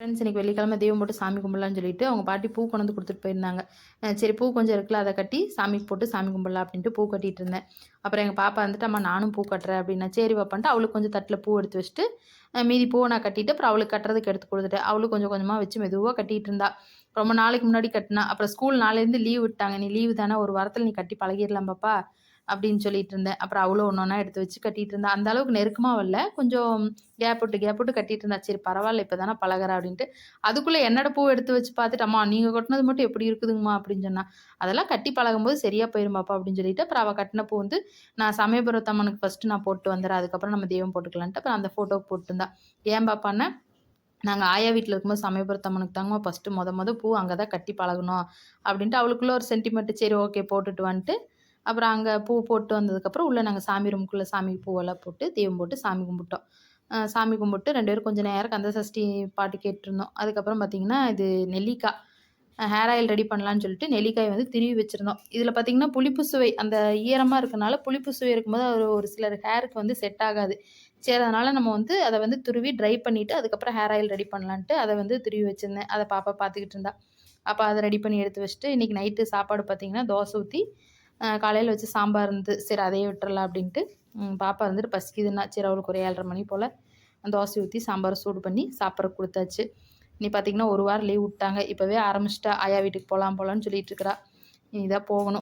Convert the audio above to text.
Friends இன்றைக்கி வெள்ளிக்கிழமை தெய்வம் போட்டு சாமி கும்பிடலான்னு சொல்லிட்டு அவங்க பாட்டி பூ கொண்டு வந்து கொடுத்துட்டு போயிருந்தாங்க. சரி பூ கொஞ்சம் இருக்குல்ல அதை கட்டி சாமிக்கு போட்டு சாமி கும்பிடலாம் அப்படின்ட்டு பூ கட்டிட்டு இருந்தேன். அப்புறம் எங்கள் பாப்பா வந்துட்டு அம்மா நானும் பூ கட்டுறேன் அப்படின்னா சரி வைப்பன்ட்டு அவளுக்கு கொஞ்சம் தட்டில் பூ எடுத்து வச்சுட்டு மீதி பூவை நான் கட்டிட்டு அப்புறம் அவளுக்கு கட்டுறதுக்கு எடுத்து கொடுத்துட்டேன். அவளுக்கு கொஞ்சம் கொஞ்சமாக வச்சு மெதுவாக கட்டிகிட்டு இருந்தா. ரொம்ப நாளைக்கு முன்னாடி கட்டினா அப்புறம் ஸ்கூல் நாளேருந்து லீவ் விட்டாங்க. நீ லீவு தானே ஒரு வாரத்தில் நீ கட்டி பழகிடலாம் பாப்பா. அப்படின்னு சொல்லிட்டு இருந்தேன். அப்புறம் அவ்வளோ ஒன்று ஒன்றா எடுத்து வச்சு கட்டிட்டு இருந்தேன். அந்த அளவுக்கு நெருக்கமாக வரல கொஞ்சம் கேப் விட்டு கேப் விட்டு கட்டிட்டு இருந்தா சரி பரவாயில்ல இப்போ தானே பழகுறா அப்படின்ட்டு. அதுக்குள்ளே என்னோட பூ எடுத்து வச்சு பார்த்துட்டு அம்மா நீங்கள் கட்டினது மட்டும் எப்படி இருக்குதுங்கம்மா? அப்படின்னு சொன்னா அதெல்லாம் கட்டி பழகும்போது சரியாக போயிருமாப்பா? அப்படின்னு சொல்லிட்டு அப்புறம் அவள் கட்டின பூ வந்து நான் சமயபுரத்து அம்மனுக்கு ஃபஸ்ட்டு நான் போட்டு வந்துடுறேன் அதுக்கப்புறம் நம்ம தெய்வம் போட்டுக்கலான்ட்டு அப்புறம் அந்த ஃபோட்டோ போட்டுருந்தா ஏன் பாப்பான்னா நாங்கள் ஆயா வீட்டில் இருக்கும்போது சமயபுரத்து அம்மனுக்கு தாங்க ஃபஸ்ட்டு மொத மொதல் பூ அங்கே தான் கட்டி பழகணும் அப்படின்ட்டு அவளுக்குள்ளே ஒரு சென்டிமெண்ட்டு சரி ஓகே போட்டுட்டு வந்துட்டு அப்புறம் அங்கே பூ போட்டு வந்ததுக்கப்புறம் உள்ளே நாங்கள் சாமி ரூமுக்குள்ளே சாமிக்கு பூவெல்லாம் போட்டு தீபம் போட்டு சாமி கும்பிட்டோம். சாமி கும்பிட்டு ரெண்டு பேரும் கொஞ்சம் நேரம் கந்த சஷ்டி பாட்டு கேட்டிருந்தோம். அதுக்கப்புறம் பார்த்தீங்கன்னா இது நெல்லிக்காய் ஹேர் ஆயில் ரெடி பண்ணலான்னு சொல்லிட்டு நெல்லிக்காய் வந்து திருவி வச்சுருந்தோம். இதில் பார்த்தீங்கன்னா புளிப்பு சுவை அந்த ஈரமாக இருக்கனால புளிப்பு சுவை இருக்கும்போது ஒரு ஒரு சிலர் ஹேருக்கு வந்து செட் ஆகாது. சரி அதனால் நம்ம வந்து அதை வந்து துருவி ட்ரை பண்ணிவிட்டு அதுக்கப்புறம் ஹேர் ஆயில் ரெடி பண்ணலான்ட்டு அதை வந்து துருவி வச்சுருந்தேன். அதை பாப்பா பார்த்துக்கிட்டு இருந்தா. அப்போ அதை ரெடி பண்ணி எடுத்து வச்சுட்டு இன்றைக்கி நைட்டு சாப்பாடு பார்த்தீங்கன்னா தோசை ஊற்றி காலையில் வச்சு சாம்பார் இருந்து சரி அதையே விட்டுறலாம் அப்படின்ட்டு பாப்பா வந்துட்டு பசிக்குதுன்னா சரி அவளுக்கு ஒரு ஏழரை மணி போல் தோசை ஊற்றி சாம்பார் சூடு பண்ணி சாப்பிட்ற கொடுத்தாச்சு. நீ பார்த்தீங்கன்னா ஒரு வாரம் லீவ் விட்டாங்க. இப்போவே ஆரம்பிச்சிட்டா. ஆயா வீட்டுக்கு போகலாம் போகலான்னு சொல்லிட்டு இருக்கிறா. இதாக போகணும்.